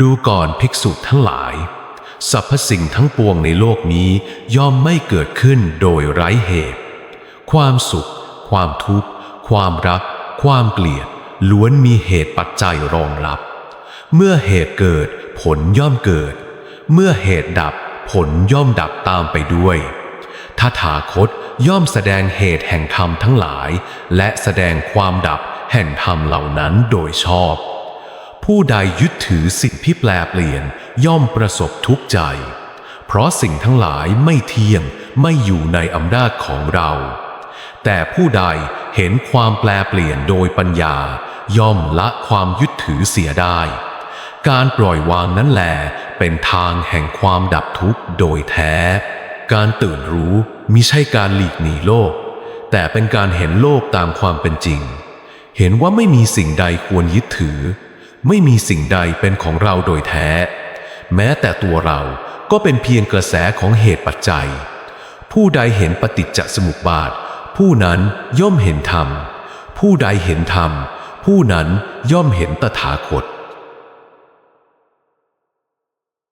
ดูก่อนภิกษุทั้งหลาย สรรพสิ่งทั้งปวงในโลกนี้ย่อมไม่เกิดขึ้นโดยไร้เหตุ ความสุข ความทุกข์ ความรัก ความเกลียด ล้วนมีเหตุปัจจัยรองรับ เมื่อเหตุเกิดผลย่อมเกิด เมื่อเหตุดับผลย่อมดับตามไปด้วยทถาคตย่อมแสดงเหตุแห่งธรรมทั้งหลาย และแสดงความดับแห่งธรรมเหล่านั้นโดยชอบ ผู้ใดยึดถือสิ่งที่แปลเปลี่ยนย่อมประสบทุกข์ใจ เพราะสิ่งทั้งหลายไม่เที่ยงไม่อยู่ในอำนาจของเรา แต่ผู้ใดเห็นความแปลเปลี่ยนโดยปัญญา ย่อมละความยึดถือเสียได้ การปล่อยวางนั้นแหลเป็นทางแห่งความดับทุกข์โดยแท้ การตื่นรู้มิใช่การหลีกหนีโลก แต่เป็นการเห็นโลกตามความเป็นจริง เห็นว่าไม่มีสิ่งใดควรยึดถือ ไม่มีสิ่งใดเป็นของเราโดยแท้ แม้แต่ตัวเราก็เป็นเพียงกระแสของเหตุปัจจัย ผู้ใดเห็นปฏิจจสมุปบาท ผู้นั้นย่อมเห็นธรรม ผู้ใดเห็นธรรม ผู้นั้นย่อมเห็นตถาคต